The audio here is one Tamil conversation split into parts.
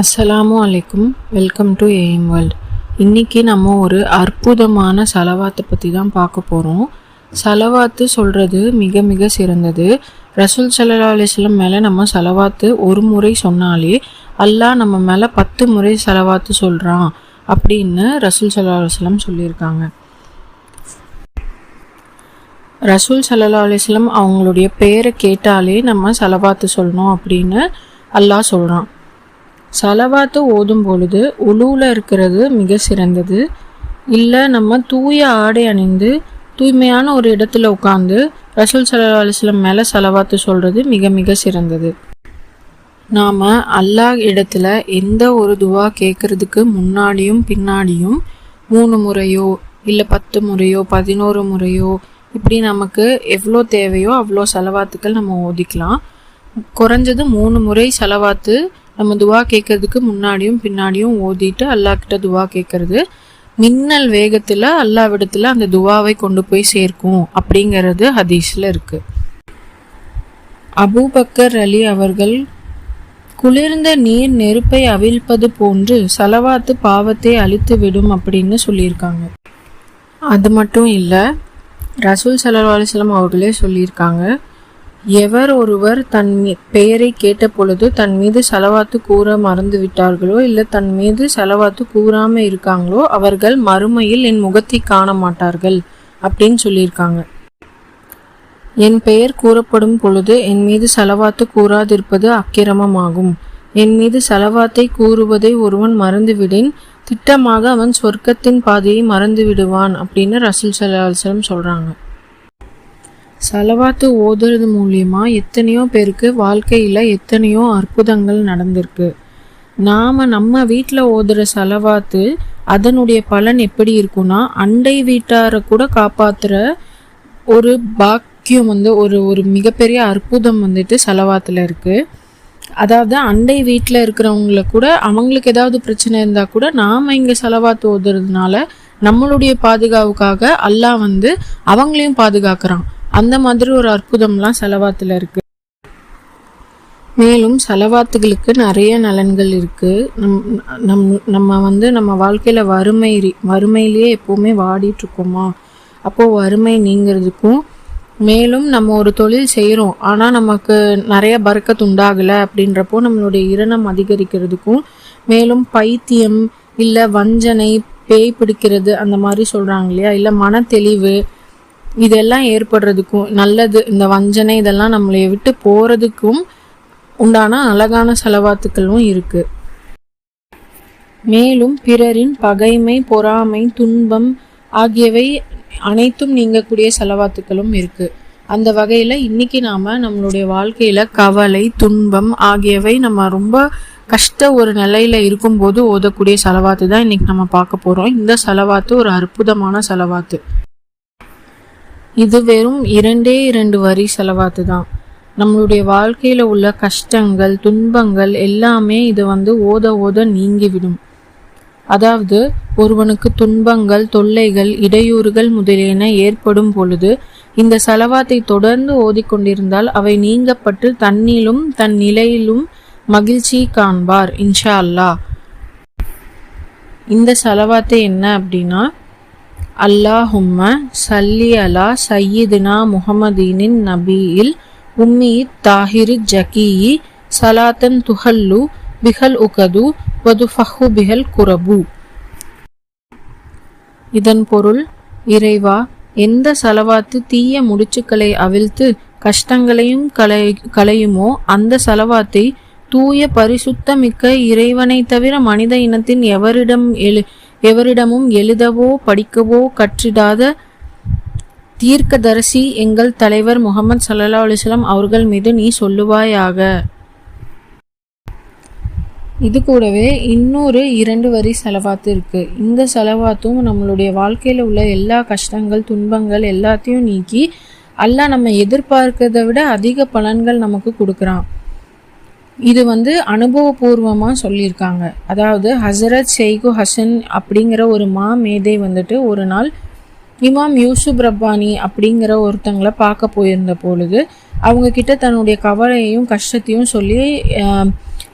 அஸ்ஸலாமு அலைக்கும். Welcome to A M world. இன்றைக்கி நம்ம ஒரு அற்புதமான சலவாத்தை பற்றி தான் பார்க்க போகிறோம் சலவாத்து சொல்கிறது மிக மிக சிறந்தது. ரசூல் சல்லா அலிஸ்லம் மேலே நம்ம சலவாத்து ஒரு முறை சொன்னாலே அல்லாஹ் நம்ம மேலே பத்து முறை சலவாத்து சொல்கிறான் அப்படின்னு ரசூல் சல்லா அலுவலம் சொல்லியிருக்காங்க. ரசூல் சல்லா அலிஸ்லம் அவங்களுடைய பேரை கேட்டாலே நம்ம சலவாத்து சொல்லணும் அப்படின்னு அல்லாஹ் சொல்கிறான் சலவாத்து ஓதும் பொழுது உழுவில் இருக்கிறது மிக சிறந்தது. இல்லை நம்ம தூய ஆடை அணிந்து தூய்மையான ஒரு இடத்துல உட்காந்து ரசூல் சல்லா அலிஸ்லம் மேலே செலவாத்து சொல்கிறது மிக மிக சிறந்தது. நாம் அல்லாஹ் இடத்துல எந்த ஒரு துவா கேட்குறதுக்கு முன்னாடியும் பின்னாடியும் மூணு முறையோ இல்லை பத்து முறையோ பதினோரு முறையோ இப்படி நமக்கு எவ்வளோ தேவையோ அவ்வளோ செலவாத்துக்கள் நம்ம ஓதிக்கலாம். குறைஞ்சது மூணு முறை செலவாத்து நம்ம துவா கேட்கறதுக்கு முன்னாடியும் பின்னாடியும் ஓதிட்டு அல்லாஹ் கிட்ட துவா கேட்கறது மின்னல் வேகத்தில் அல்லாவிடத்தில் அந்த துவாவை கொண்டு போய் சேர்க்கும் அப்படிங்கிறது ஹதீஸில் இருக்கு. அபூபக்கர் அலி அவர்கள் குளிர்ந்த நீர் நெருப்பை அவிழ்ப்பது போன்று செலவாத்து பாவத்தை அழித்து விடும் அப்படின்னு சொல்லியிருக்காங்க. அது மட்டும் இல்லை ரசூல் சல்லா அவர்களே சொல்லியிருக்காங்க. எவர் ஒருவர் தன் மீ- பெயரை கேட்ட பொழுது தன் மீது செலவாத்து கூற மறந்து விட்டார்களோ இல்லை தன் மீது செலவாத்து கூறாம இருக்காங்களோ அவர்கள் மறுமையில் என் முகத்தை காண மாட்டார்கள் அப்படின்னு சொல்லியிருக்காங்க. என் பெயர் கூறப்படும் பொழுது என் மீது செலவாத்து கூறாதிருப்பது அக்கிரமமாகும். என் மீது செலவாத்தை கூறுவதை ஒருவன் மறந்துவிடின் திட்டமாக அவன் சொர்க்கத்தின் பாதையை மறந்து விடுவான் அப்படின்னு ரசூல் சல்லாஹம் சொல்றாங்க. சலவாத்து ஓதுறது மூலியமா எத்தனையோ பேருக்கு வாழ்க்கையில் எத்தனையோ அற்புதங்கள் நடந்திருக்கு. நாம் நம்ம வீட்டில் ஓதுற சலவாத்து அதனுடைய பலன் எப்படி இருக்கும்னா அண்டை வீட்டாரை கூட காப்பாற்றுற ஒரு பாக்கியம் வந்து ஒரு ஒரு மிகப்பெரிய அற்புதம் வந்துட்டு செலவாத்தில் இருக்குது அதாவது அண்டை வீட்டில் இருக்கிறவங்கள கூட அவங்களுக்கு ஏதாவது பிரச்சனை இருந்தால் கூட நாம் இங்கே செலவாத்து ஓதுறதுனால நம்மளுடைய பாதுகாப்புக்காக அல்லாஹ் வந்து அவங்களையும் பாதுகாக்கிறான். அந்த மாதிரி ஒரு அற்புதம்லாம் செலவாத்தில் இருக்கு. மேலும் செலவாத்துகளுக்கு நிறைய நலன்கள் இருக்குது நம் நம் நம்ம வந்து நம்ம வாழ்க்கையில் வறுமை வறுமையிலேயே எப்போவுமே வாடிட்டுருக்கோமா? இருக்கோமா வறுமை நீங்கிறதுக்கும் மேலும் நம்ம ஒரு தொழில் செய்கிறோம் ஆனால் நமக்கு நிறைய பறக்கத்து உண்டாகலை அப்படின்றப்போ நம்மளுடைய இரணம் அதிகரிக்கிறதுக்கும் மேலும் பைத்தியம் இல்லை வஞ்சனை பேய் பிடிக்கிறது அந்த மாதிரி சொல்கிறாங்க இல்லையா? இல்லை மனத்தெளிவு இதெல்லாம் ஏற்படுறதுக்கும் நல்லது இந்த வஞ்சனை இதெல்லாம் நம்மளைய விட்டு போகிறதுக்கும் உண்டான அழகான செலவாத்துக்களும் இருக்குது மேலும் பிறரின் பகைமை பொறாமை துன்பம் ஆகியவை அனைத்தும் நீங்கக்கூடிய செலவாத்துக்களும் இருக்கு. அந்த வகையில் இன்னைக்கு நாம் நம்மளுடைய வாழ்க்கையில் கவலை துன்பம் ஆகியவை நம்ம ரொம்ப கஷ்ட ஒரு நிலையில் இருக்கும்போது ஓதக்கூடிய செலவாத்து தான் இன்னைக்கு நம்ம பார்க்க போகிறோம் இந்த செலவாத்து ஒரு அற்புதமான செலவாத்து. இது வெறும் இரண்டே இரண்டு வரி செலவாத்து தான் நம்மளுடைய வாழ்க்கையில் உள்ள கஷ்டங்கள் துன்பங்கள் எல்லாமே இது வந்து ஓத ஓத நீங்கிவிடும். அதாவது ஒருவனுக்கு துன்பங்கள் தொல்லைகள் இடையூறுகள் முதலியன ஏற்படும் பொழுது இந்த செலவாத்தை தொடர்ந்து ஓதிக்கொண்டிருந்தால் அவை நீங்கப்பட்டு தன்னிலும் தன் நிலையிலும் மகிழ்ச்சி காண்பார் இன்ஷா அல்லாஹ். இந்த செலவாத்தை என்ன அப்படின்னா அல்லாஹும்ம சல்லி அலா சையீதுனா முஹம்மதீனின் நபியில் உம்மி தாஹிரி ஜகீயி சலாத்தன் துஹல்லு பிஹல் உகது வதுஃபஹு பிஹல் குரபு. இதன் பொருள் இறைவா எந்த செலவாத்து தீய முடிச்சுக்களை அவிழ்த்து கஷ்டங்களையும் கலை களையுமோ அந்த செலவாத்தை தூய பரிசுத்தமிக்க இறைவனை தவிர மனித இனத்தின் எவரிடம் எழு எவரிடமும் எழுதவோ படிக்கவோ கற்றிடாத தீர்க்கதரிசி எங்கள் தலைவர் முகமது சல்லா அலிஸ்லாம் அவர்கள் மீது நீ சொல்லுவாயாக. இது கூடவே இன்னொரு இரண்டு வரி செலவாத்து இருக்கு. இந்த செலவாத்தும் நம்மளுடைய வாழ்க்கையில் உள்ள எல்லா கஷ்டங்கள் துன்பங்கள் எல்லாத்தையும் நீக்கி அல்லாஹ் நம்ம எதிர்பார்க்கிறத விட அதிக பலன்கள் நமக்கு கொடுக்குறான். இது வந்து அனுபவபூர்வமாக சொல்லியிருக்காங்க. அதாவது ஹசரத் ஷெய்கு ஹசன் அப்படிங்கிற ஒரு மா மேதை வந்துட்டு ஒரு நாள் இமாம் யூசுப் ரப்பானி அப்படிங்கிற ஒருத்தங்களை பார்க்க போயிருந்த பொழுது அவங்கக்கிட்ட தன்னுடைய கவலையையும் கஷ்டத்தையும் சொல்லி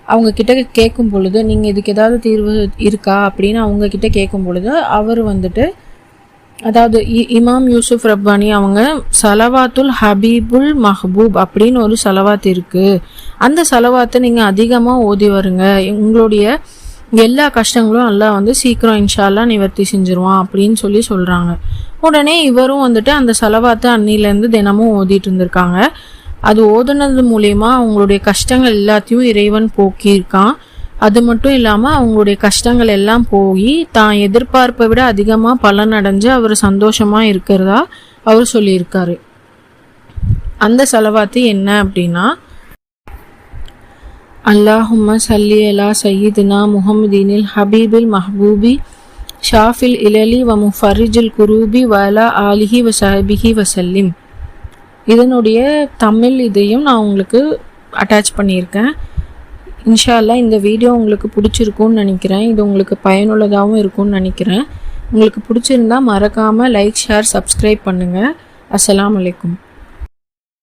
அவங்க கிட்ட கேட்கும் பொழுது நீங்கள் இதுக்கு ஏதாவது தீர்வு இருக்கா? அப்படின்னு அவங்கக்கிட்ட கேட்கும் பொழுது அவர் வந்துட்டு அதாவது இ- இமாம் யூசுப் ரப்பானி அவங்க சலவாத்துல் ஹபீபுல் மஹபூப் அப்படின்னு ஒரு சலவாத் இருக்குது அந்த சலவாத்தை நீங்கள் அதிகமாக ஓதி வருங்க. உங்களுடைய எல்லா கஷ்டங்களும் எல்லாம் வந்து சீக்கிரம் இன்ஷால்லாம் நிவர்த்தி செஞ்சிருவான் அப்படின்னு சொல்லி சொல்கிறாங்க உடனே இவரும் வந்துட்டு அந்த செலவாத்தை அன்னிலேருந்து தினமும் ஓதிட்டு இருந்திருக்காங்க. அது ஓதுனது மூலயமா அவங்களுடைய கஷ்டங்கள் எல்லாத்தையும் இறைவன் போக்கியிருக்கான். அது மட்டும் இல்லாமல் அவங்களுடைய கஷ்டங்கள் எல்லாம் போய் தான் எதிர்பார்ப்பை விட அதிகமாக பலன் அடைஞ்சு அவர் சந்தோஷமாக இருக்கிறதா அவர் சொல்லியிருக்காரு. அந்த செலவாத்து என்ன அப்படின்னா அல்லாஹும்ம சல்லி அலா சையீதுனா முஹம்மதீனில் ஹபீபில் மஹபூபி ஷாஃபில் இலலி வ முஃபரிஜில் குரூபி வலா ஆலிஹி வ சஹபிஹி வசல்லிம் இதனுடைய தமிழ் இதையும் நான் உங்களுக்கு அட்டாச் பண்ணியிருக்கேன். இன்ஷால்லா இந்த வீடியோ உங்களுக்கு பிடிச்சிருக்கும்னு நினைக்கிறேன். இது உங்களுக்கு பயனுள்ளதாகவும் இருக்கும்னு நினைக்கிறேன். உங்களுக்கு பிடிச்சிருந்தா மறக்காமல் லைக் ஷேர் சப்ஸ்கிரைப் பண்ணுங்கள் அஸ்லாம் அலைக்கும்.